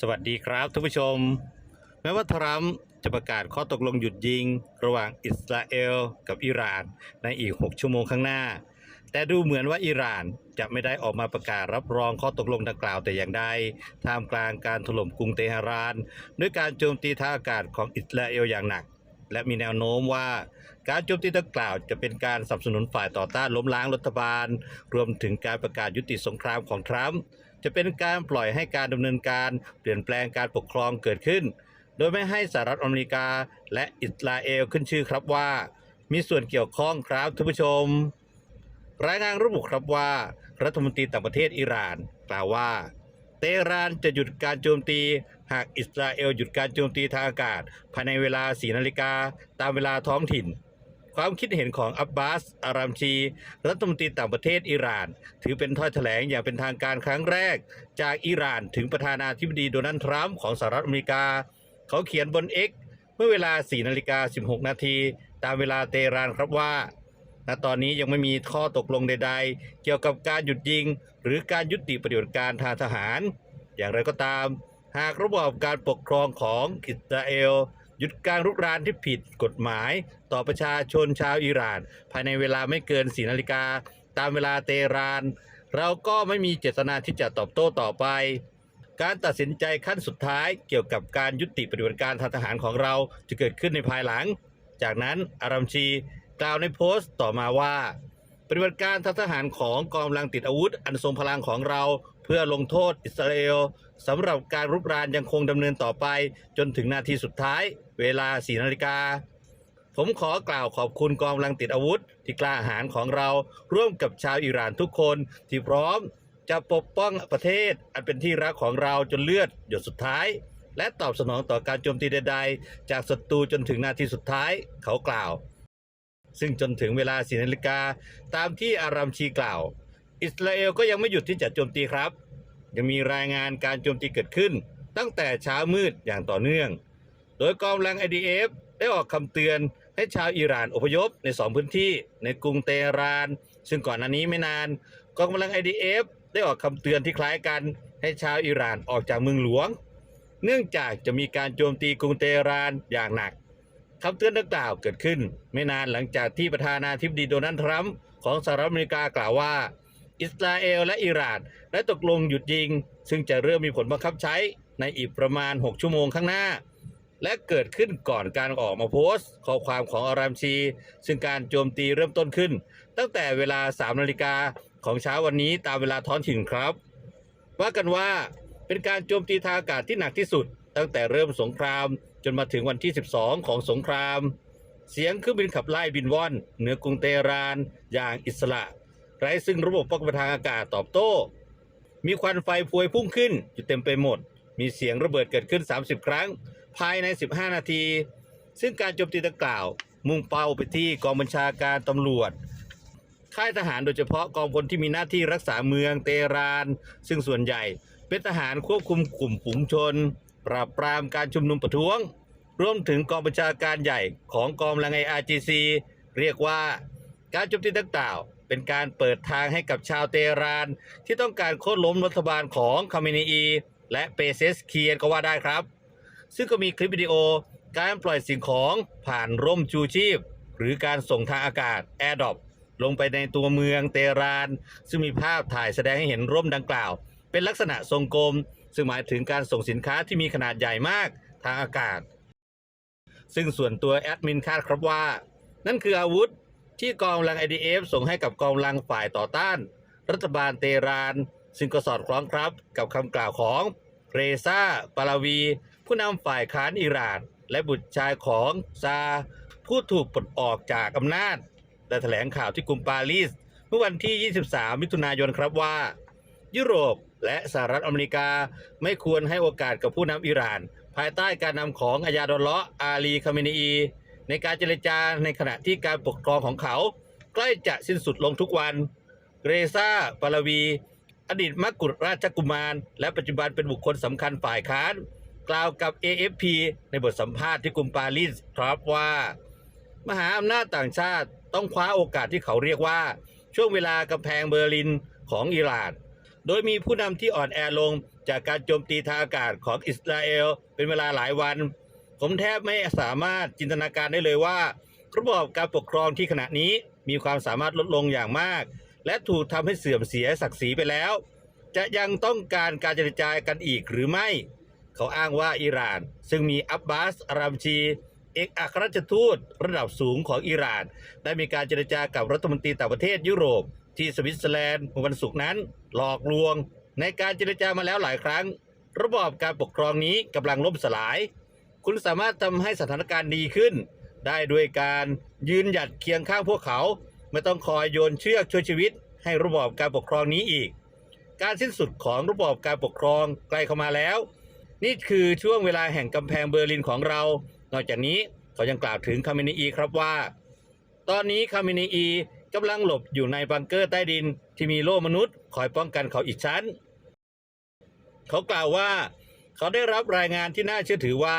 สวัสดีครับท่านผู้ชม แม้ว่าทรัมป์จะประกาศข้อตกลงหยุดยิง ระหว่างอิสราเอลกับอิหร่านในอีก 6 ชั่วโมงข้างหน้า แต่ดูเหมือนว่าอิหร่านจะไม่ได้ออกมาประกาศรับรองข้อตกลงดังกล่าวแต่อย่างใดท่ามกลางการถล่มกรุงเตหะราน ด้วยการโจมตีทางอากาศของอิสราเอลอย่างหนัก และมีแนวโน้มว่าการโจมตีดังกล่าวจะเป็นการสนับสนุนฝ่ายต่อต้านล้มล้างรัฐบาล รวมถึงการประกาศยุติสงครามของทรัมป์ จะเป็นการปล่อยให้การดำเนินการเปลี่ยนแปลงการปกครองเกิดขึ้น โดยไม่ให้สหรัฐอเมริกาและอิสราเอลขึ้นชื่อครับว่า มีส่วนเกี่ยวข้องครับท่านผู้ชม รายงานระบุครับว่า รัฐมนตรีต่างประเทศอิหร่านกล่าวว่า เตหรานจะหยุดการโจมตี หากอิสราเอลหยุดการโจมตีทางอากาศ ภายในเวลา 4 นาฬิกาตามเวลาท้องถิ่น ความคิดเห็นของอับบาส อารามชี รัฐมนตรีต่างประเทศอิหร่าน ถือเป็นถ้อยแถลงอย่างเป็นทางการครั้งแรก จากอิหร่านถึงประธานาธิบดีโดนัลด์ทรัมป์ของสหรัฐอเมริกา เขาเขียนบน X เมื่อเวลา 4 นาฬิกา 16 นาที ตามเวลาเตหรานครับว่าณตอนนี้ยังไม่มีข้อตกลงใด ๆ เกี่ยวกับการหยุดยิง หรือการยุติปฏิบัติการทางทหาร อย่างไรก็ตาม หากระบอบการปกครองของอิสราเอล หยุดการรุกรานที่ผิดกฎหมาย ต่อประชาชนชาวอิหร่าน ภายในเวลาไม่เกิน4นาฬิกา ตามเวลาเตหราน เราก็ไม่มีเจตนาที่จะตอบโต้ต่อไปการตัดสินใจขั้นสุดท้ายเกี่ยวกับการยุติปฏิบัติการทางทหารของเราจะเกิดขึ้นในภายหลัง จากนั้นอารัมชีกล่าวในโพสต์ต่อมาว่า ปฏิบัติการทางทหารของกองกำลังติดอาวุธ อันทรงพลังของเรา เพื่อลงโทษอิสราเอลสำหรับการรุกรานยังคงดำเนินต่อไปจนถึงนาทีสุดท้าย เวลา4นาฬิกา ผมขอกล่าวขอบคุณกองกำลังติดอาวุธ ที่กล้าหาญของเราร่วมกับชาวอิหร่านทุกคนที่พร้อมจะปกป้องประเทศอันเป็นที่รักของเราจนเลือดหยดสุดท้าย และตอบสนองต่อการโจมตีใดๆ จากศัตรูจนถึงนาทีสุดท้ายเขากล่าว ซึ่งจนถึงเวลาสี่นาฬิกาตามที่อารามชีกล่าว อิสราเอลก็ยังไม่หยุดที่จะโจมตีครับ ยังมีรายงานการโจมตีเกิดขึ้น ตั้งแต่เช้ามืดอย่างต่อเนื่อง โดยกองกำลัง IDF ได้ออกคำเตือนให้ชาวอิหร่านอพยพในสองพื้นที่ในกรุงเตหะราน ซึ่งก่อนหน้านี้ไม่นาน กองกำลัง IDF ได้ออกคำเตือนที่คล้ายกัน ให้ชาวอิหร่านออกจากเมืองหลวง เนื่องจากจะมีการโจมตีกรุงเตหะรานอย่างหนักคำเตือนดังกล่าวเกิดขึ้น ไม่นานหลังจากที่ประธานาธิบดีโดนัลด์ทรัมป์ของสหรัฐอเมริกากล่าวว่า อิสราเอลและอิหร่านได้ตกลงหยุดยิง ซึ่งจะเริ่มมีผลบังคับใช้ในอีกประมาณ 6 ชั่วโมงข้างหน้า และเกิดขึ้นก่อนการออกมาโพสต์ ข้อความของอารามชี ซึ่งการโจมตีเริ่มต้นขึ้น ตั้งแต่เวลา 3 นาฬิกาของเช้าวันนี้ตามเวลาท้องถิ่นครับ ว่ากันว่าเป็นการโจมตีทางอากาศที่หนักที่สุด ตั้งแต่เริ่มสงครามจนมาถึงวันที่ 12 ของสงคราม เสียงเครื่องบินขับไล่บินว่อน เหนือกรุงเตหราน อย่างอิสระ ไร้ซึ่งระบบป้องกันทางอากาศตอบโต้ มีควันไฟพวยพุ่งขึ้นอยู่เต็มไปหมด มีเสียงระเบิดเกิดขึ้น 30 ครั้ง ภายใน 15 นาที ซึ่งการโจมตีดังกล่าว มุ่งเป้าไปที่กองบัญชาการตำรวจ ค่ายทหารโดยเฉพาะกองพลที่มีหน้าที่รักษาเมืองเตหราน ซึ่งส่วนใหญ่เป็นทหารควบคุมกลุ่มฝูงชน ปราบปรามการชุมนุมประท้วง รวมถึงกองบัญชาการใหญ่ของกองกำลัง IRGC เรียกว่าการโจมตีดังกล่าวเป็นการเปิดทางให้กับชาวเตหราน ที่ต้องการโค่นล้มรัฐบาลของคาเมนีอี และเปเซสเคียนก็ว่าได้ครับ ซึ่งก็มีคลิปวิดีโอการปล่อยสิ่งของผ่านร่มชูชีพ หรือการส่งทางอากาศแอร์ดอปลงไปในตัวเมืองเตหราน ซึ่งมีภาพถ่ายแสดงให้เห็นร่มดังกล่าว เป็นลักษณะทรงกลม ซึ่งหมายถึงการส่งสินค้าที่มีขนาดใหญ่มากทางอากาศ ซึ่งส่วนตัวแอดมินคาดครับว่า นั่นคืออาวุธที่กองกำลัง IDF ส่งให้กับกองกำลังฝ่ายต่อต้าน รัฐบาลเตหราน ซึ่งก็สอดคล้องครับกับคำกล่าวของเรซาปาลาวี ผู้นำฝ่ายค้านอิหร่าน และบุตรชายของซาผู้ถูกปลดออกจากอำนาจได้แถลงข่าวที่กรุงปารีส เมื่อวันที่ 23 มิถุนายนครับว่า ยุโรปและสหรัฐอเมริกาไม่ควรให้โอกาสกับผู้นำอิหร่าน ภายใต้การนำของอายาดอลเลาะอาลีคาเมนี ในการเจรจาในขณะที่การปกครองของเขา ใกล้จะสิ้นสุดลงทุกวัน เรซาปาลวี อดีตมักกุฎราชกุมาร และปัจจุบันเป็นบุคคลสำคัญฝ่ายค้าน กล่าวกับ AFP ในบทสัมภาษณ์ที่กรุงปารีสครับว่า มหาอำนาจต่างชาติต้องคว้าโอกาสที่เขาเรียกว่า ช่วงเวลากำแพงเบอร์ลินของอิหร่าน โดยมีผู้นำที่อ่อนแอลงจากการโจมตีทางอากาศของอิสราเอลเป็นเวลาหลายวัน ผมแทบไม่สามารถจินตนาการได้เลยว่า ระบอบการปกครองที่ขณะนี้มีความสามารถลดลงอย่างมาก และถูกทำให้เสื่อมเสียศักดิ์ศรีไปแล้ว จะยังต้องการการเจรจากันอีกหรือไม่ เขาอ้างว่าอิหร่าน ซึ่งมีอับบาสอารามชี เอกอัครราชทูตระดับสูงของอิหร่าน ได้มีการเจรจากับรัฐมนตรีต่างประเทศยุโรป ที่สวิตเซอร์แลนด์เมื่อวันศุกร์นั้น หลอกลวง ในการเจรจามาแล้วหลายครั้ง ระบอบการปกครองนี้กำลังล่มสลาย คุณสามารถทำให้สถานการณ์ดีขึ้น ได้ด้วยการยืนหยัดเคียงข้างพวกเขา ไม่ต้องคอยโยนเชือกช่วยชีวิต ให้ระบอบการปกครองนี้อีก การสิ้นสุดของระบอบการปกครองใกล้เข้ามาแล้ว นี่คือช่วงเวลาแห่งกำแพงเบอร์ลินของเรา นอกจากนี้เขายังกล่าวถึงคาเมนีอีครับว่า ตอนนี้คาเมนีอีกำลังหลบอยู่ในบังเกอร์ใต้ดินที่มีโล่มนุษย์ คอยป้องกันเขาอีกชั้น เขากล่าวว่า เขาได้รับรายงานที่น่าเชื่อถือว่า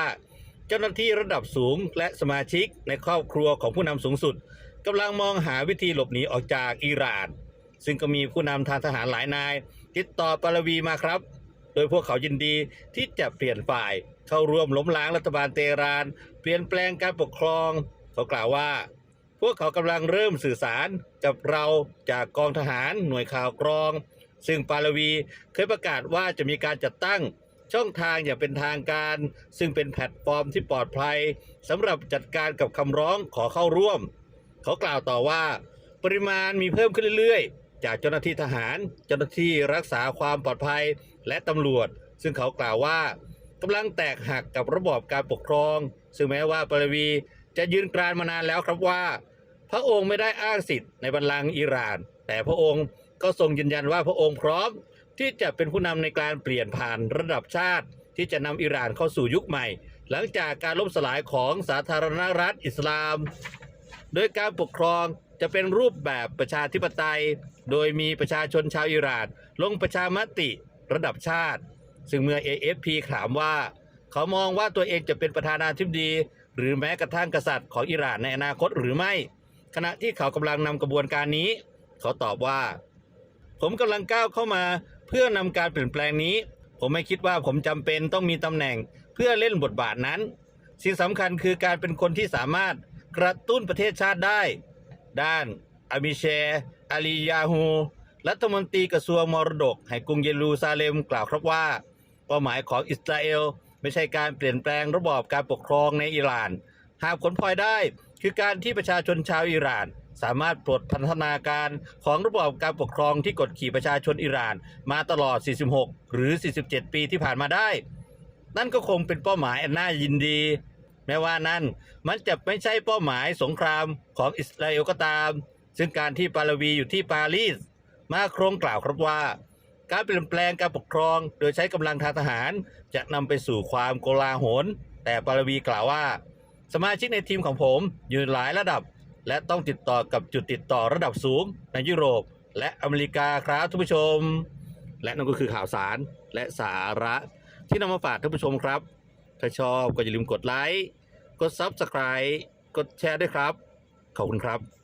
เจ้าหน้าที่ระดับสูงและสมาชิกในครอบครัวของผู้นำสูงสุดกำลังมองหาวิธีหลบหนีออกจากอิหร่าน ซึ่งก็มีผู้นำทางทหารหลายนาย ติดต่อปาลวีมาครับ โดยพวกเขายินดีที่จะเปลี่ยนฝ่าย เข้าร่วมล้มล้างรัฐบาลเตหราน เปลี่ยนแปลงการปกครอง เขากล่าวว่า พวกเขากำลังเริ่มสื่อสารกับเราจากกองทหารหน่วยข่าวกรอง ซึ่งปาลวีเคยประกาศว่าจะมีการจัดตั้งช่องทางอย่างเป็นทางการ ซึ่งเป็นแพลตฟอร์มที่ปลอดภัยสำหรับจัดการกับคำร้องขอเข้าร่วม เขากล่าวต่อว่า ปริมาณมีเพิ่มขึ้นเรื่อยๆ จากเจ้าหน้าที่ทหาร เจ้าหน้าที่รักษาความปลอดภัยและตำรวจ ซึ่งเขากล่าวว่ากำลังแตกหักกับระบอบการปกครอง ซึ่งแม้ว่าปาลวีจะยืนกรานมานานแล้วครับว่า พระองค์ไม่ได้อ้างสิทธิ์ในบัลลังก์อิหร่าน แต่พระองค์ก็ทรงยืนยันว่าพระองค์พร้อม ที่จะเป็นผู้นำในการเปลี่ยนผ่านระดับชาติ ที่จะนำอิหร่านเข้าสู่ยุคใหม่ หลังจากการล่มสลายของสาธารณรัฐอิสลาม โดยการปกครองจะเป็นรูปแบบประชาธิปไตย โดยมีประชาชนชาวอิหร่านลงประชามติระดับชาติ ซึ่งเมื่อ AFP ถามว่า เขามองว่าตัวเองจะเป็นประธานาธิบดี หรือแม้กระทั่งกษัตริย์ของอิหร่านในอนาคตหรือไม่ ขณะที่เขากำลังนำกระบวนการนี้ เขาตอบว่า ผมกำลังก้าวเข้ามาเพื่อนำการเปลี่ยนแปลงนี้ ผมไม่คิดว่าผมจำเป็นต้องมีตำแหน่งเพื่อเล่นบทบาทนั้น สิ่งสำคัญคือการเป็นคนที่สามารถกระตุ้นประเทศชาติได้ ด้านอามิเช อาลียาฮูรัฐมนตรีกระทรวงมรดกแห่งกรุงเยรูซาเล็มกล่าวครับว่า เป้าหมายของอิสราเอล ไม่ใช่การเปลี่ยนแปลงระบอบการปกครองในอิหร่าน หากผลพลอยได้คือการที่ประชาชนชาวอิหร่าน สามารถปลดพันธนาการของระบอบการปกครองที่กดขี่ประชาชนอิหร่าน มาตลอด 46 หรือ 47 ปีที่ผ่านมาได้ นั่นก็คงเป็นเป้าหมายอันน่ายินดี แม้ว่านั่นมันจะไม่ใช่เป้าหมายสงครามของอิสราเอลก็ตาม ซึ่งการที่ปาลวีอยู่ที่ปารีส มาครงกล่าวครับว่า การเปลี่ยนแปลงการปกครอง โดยใช้กำลังทางทหาร จะนำไปสู่ความโกลาหล แต่ปาลวีกล่าวว่า สมาชิกในทีมของผมอยู่หลายระดับ และต้องติดต่อกับจุดติดต่อระดับสูงในยุโรป และอเมริกาครับท่านผู้ชม และนั่นก็คือข่าวสารและสาระที่นำมาฝากท่านผู้ชมครับ ถ้าชอบก็อย่าลืมกดไลค์ กด Subscribe กดแชร์ด้วยครับ ขอบคุณครับ